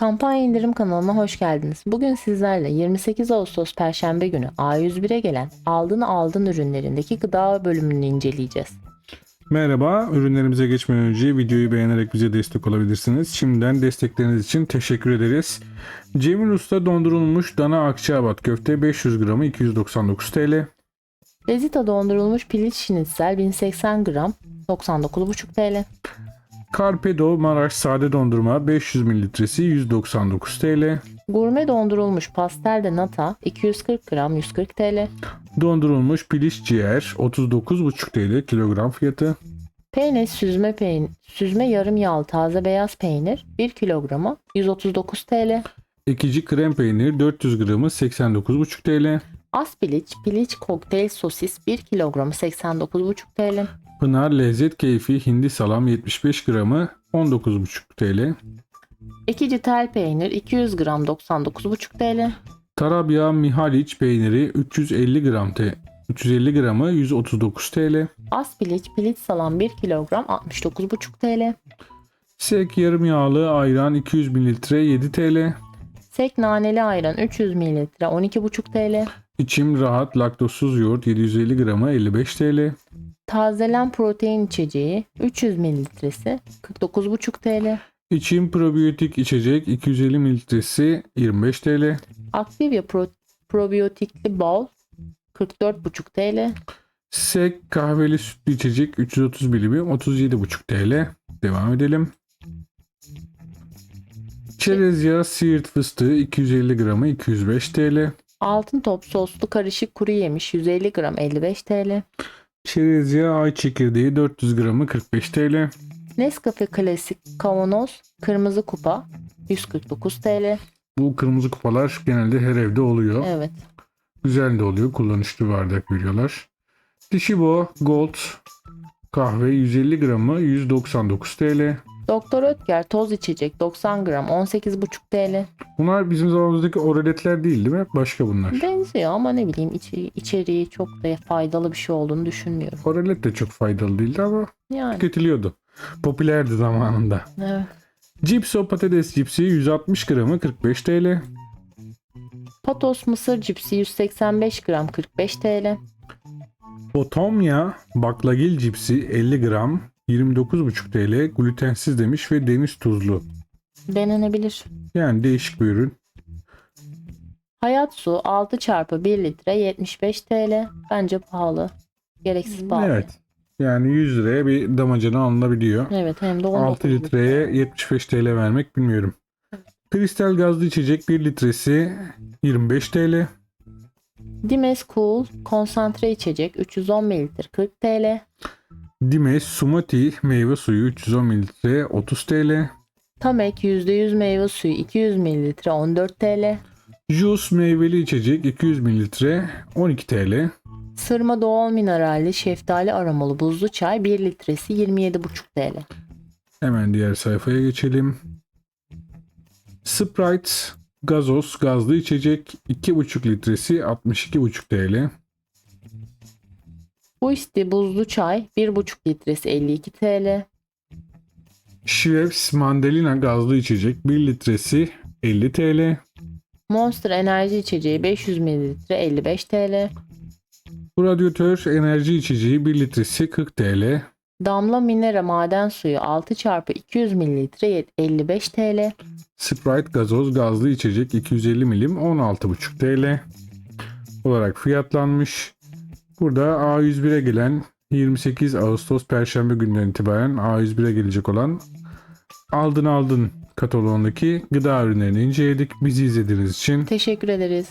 Kampanya indirim kanalına hoş geldiniz. Bugün sizlerle 28 Ağustos Perşembe günü A101'e gelen aldın aldın ürünlerindeki gıda bölümünü inceleyeceğiz. Merhaba, ürünlerimize geçmeden önce videoyu beğenerek bize destek olabilirsiniz. Şimdiden destekleriniz için teşekkür ederiz. Cemil Usta dondurulmuş dana akçaabat köfte 500 gramı 299 TL. Lezita dondurulmuş piliç şinitsel 1080 gram 99,5 TL. Carpedo Maraş sade dondurma 500 mililitresi 199 TL. Gurme dondurulmuş pastel de nata 240 gram 140 TL. Dondurulmuş piliç ciğer 39,5 TL kilogram fiyatı. Peynir süzme peynir, süzme yarım yağlı taze beyaz peynir 1 kilogramı 139 TL. Ekici krem peynir 400 gramı 89,5 TL. Az piliç, piliç kokteyl sosis 1 kilogramı 89,5 TL. Pınar lezzet keyfi hindi salam 75 gramı 19,5 TL. Ekici tel peynir 200 gram 99,5 TL. Tarabya Mihaliç peyniri 350 gram te 350 gramı 139 TL. Az piliç, piliç salam 1 kilogram 69,5 TL. Sek yarım yağlı ayran 200 mililitre 7 TL. Sek naneli ayran 300 ml 12,5 TL. İçim rahat laktozsuz yoğurt 750 gramı 55 TL. Tazelen protein içeceği 300 mililitresi 49,5 TL. İçim probiyotik içecek 250 mililitresi 25 TL. Aktivya pro- probiyotikli bol 44,5 TL. Sek kahveli sütlü içecek 330 milimi 37,5 TL. Devam edelim. Çerez yağı siirt fıstığı 250 gramı 205 TL. Altın top soslu karışık kuru yemiş 150 gram 55 TL. Çerez yağı ay çekirdeği 400 gramı 45 TL. Nescafe klasik kavanoz kırmızı kupa 149 TL. Bu kırmızı kupalar genelde her evde oluyor. Evet. Güzel de oluyor. Kullanışlı bardak veriyorlar. Dişibo Gold kahve 150 gramı 199 TL. Doktor Ötker toz içecek 90 gram 18,5 TL. Bunlar bizim zamanımızdaki oraletler değil değil mi? Başka bunlar. Benziyor ama ne bileyim içi, içeriği çok da faydalı bir şey olduğunu düşünmüyorum. Oralet de çok faydalı değildi ama Yani tüketiliyordu. Popülerdi zamanında. evet. Cipso patates cipsi 160 gramı 45 TL. Patos mısır cipsi 185 gram 45 TL. Botomya baklagil cipsi 50 gram 29,5 TL glutensiz demiş ve deniz tuzlu. Denenebilir. Yani değişik bir ürün. Hayat su 6 çarpı 1 litre 75 TL. Bence pahalı. Gereksiz pahalı. Evet. Yani 100 liraya bir damacana alınabiliyor. Evet hem de 6 19 litreye 75 TL vermek bilmiyorum. Kristal gazlı içecek 1 litresi 25 TL. Dimes Cool konsantre içecek 310 ml 40 TL. Dimes Sumati meyve suyu 310 mililitre 30 TL. Tamek %100 meyve suyu 200 ml 14 TL. Juice meyveli içecek 200 mililitre 12 TL. Sırma doğal mineralli şeftali aromalı buzlu çay 1 litresi 27,5 TL. Hemen diğer sayfaya geçelim. Sprite gazoz gazlı içecek 2,5 litresi 62,5 TL. Buisti buzlu çay 1,5 litresi 52 TL. Schweppes mandalina gazlı içecek 1 litresi 50 TL. Monster enerji içeceği 500 ml 55 TL. Bu radyatör enerji içeceği 1 litresi 40 TL. Damla Minera maden suyu 6 çarpı 200 ml 55 TL. Sprite gazoz gazlı içecek 250 milim 16,5 TL olarak fiyatlanmış. Burada A101'e gelen 28 Ağustos Perşembe günden itibaren A101'e gelecek olan Aldın Aldın kataloğundaki gıda ürünlerini inceledik. Bizi izlediğiniz için Teşekkür ederiz.